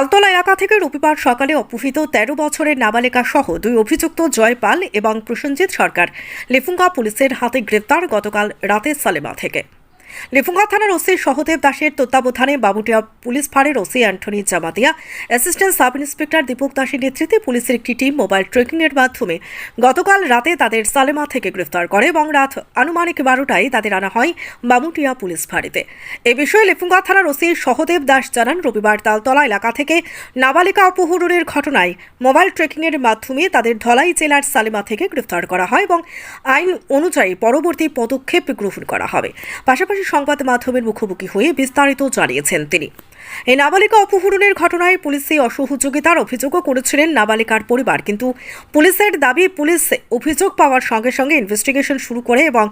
তালতলা এলাকা থেকে রবিবার সকালে অপহৃত তেরো বছরের নাবালিকা সহ দুই অভিযুক্ত জয়পাল এবং প্রসেনজিৎ সরকার। লেফুঙ্গা পুলিশের হাতে গ্রেপ্তার গতকাল রাতে সালেমা থেকে। লেফুঙ্গা থানার ওসি সহদেব দাসের তত্ত্বাবধানে Babutia police ফাঁড়ের OC Antony Jamatia assistant sub inspector Dipak দাসের নেতৃত্বে পুলিশের একটি টিম মোবাইল ট্রেকিংয়ের মাধ্যমে গতকাল রাতে তাদের সালেমা থেকে গ্রেফতার করে এবং রাত আনুমানিক বারোটায় তাদের আনা হয় বামুটিয়া পুলিশ ফাঁড়িতে। এ বিষয়ে লেফুঙ্গা থানার ওসি সহদেব দাস জানান, রবিবার তালতলা এলাকা থেকে নাবালিকা অপহরণের ঘটনায় মোবাইল ট্রেকিংয়ের মাধ্যমে তাদের ধলাই জেলার সালেমা থেকে গ্রেফতার করা হয় এবং আইন অনুযায়ী পরবর্তী পদক্ষেপ গ্রহণ করা হবে। পাশাপাশি সংবাদ মাধ্যমের মুখোমুখি হয়ে বিস্তারিত জানিয়েছেন তিনি। এই নাবালিকা অপহরণের ঘটনায় পুলিশে অসহযোগিতার অভিযোগও করেছিলেন নাবালিকার পরিবার। কিন্তু পুলিশের দাবি, পুলিশ অভিযোগ পাওয়ার সঙ্গে সঙ্গে ইনভেস্টিগেশন শুরু করে এবং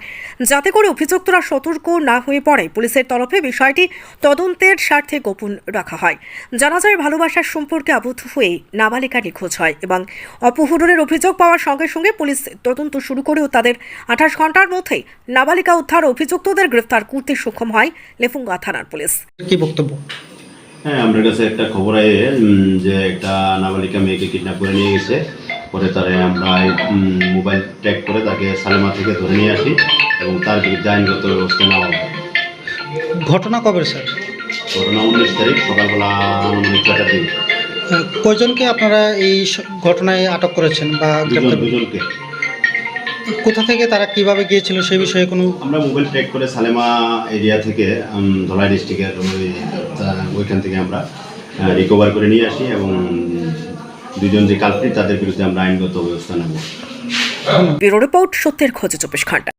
যাতে করে অভিযুক্তরা সতর্ক না হয়ে পড়ে, পুলিশের তরফে বিষয়টি তদন্তের স্বার্থে গোপন রাখা হয়। জানা যায়, ভালোবাসার সম্পর্কে আবদ্ধ হয়ে নাবালিকা নিখোঁজ হয় এবং অপহরণের অভিযোগ পাওয়ার সঙ্গে সঙ্গে পুলিশ তদন্ত শুরু করেও তাদের আঠাশ ঘণ্টার মধ্যেই নাবালিকা উদ্ধার অভিযুক্তদের গ্রেফতার করতে সক্ষম হয় লেফুঙ্গা থানার পুলিশ। কি বক্তব্য? হ্যাঁ আমার কাছে একটা খবর আয়ে যে একটা নাবালিকা মেয়েকে কিডন্যাপ করে নিয়ে গেছে। পরে তারে আমরা মোবাইল ট্র্যাক করে তাকে সালেমা থেকে ধরে নিয়ে আসি এবং তার বিরুদ্ধে আইনগত ব্যবস্থা নেওয়া হবে। ঘটনা কবে স্যার? ঘটনা উনিশ তারিখ সকালবেলা আনুমানিক ছটার দিন কয়জনকে আপনারা এই ঘটনায় আটক করেছেন বা দুজন দুজনকে। কোথা থেকে তারা কীভাবে গিয়েছিল সে বিষয়ে কোনো আমরা মোবাইল ট্র্যাক করে সালেমা এরিয়া থেকে ধলাই ডিস্ট্রিক্টের ওই ওইখান থেকে আমরা রিকভার করে নিয়ে আসি এবং দুজন যে কালপ্রিট তাদের বিরুদ্ধে আমরা আইনগত ব্যবস্থা নেব। ব্যুরো রিপোর্ট সত্যের খোঁজে চব্বিশ ঘণ্টা।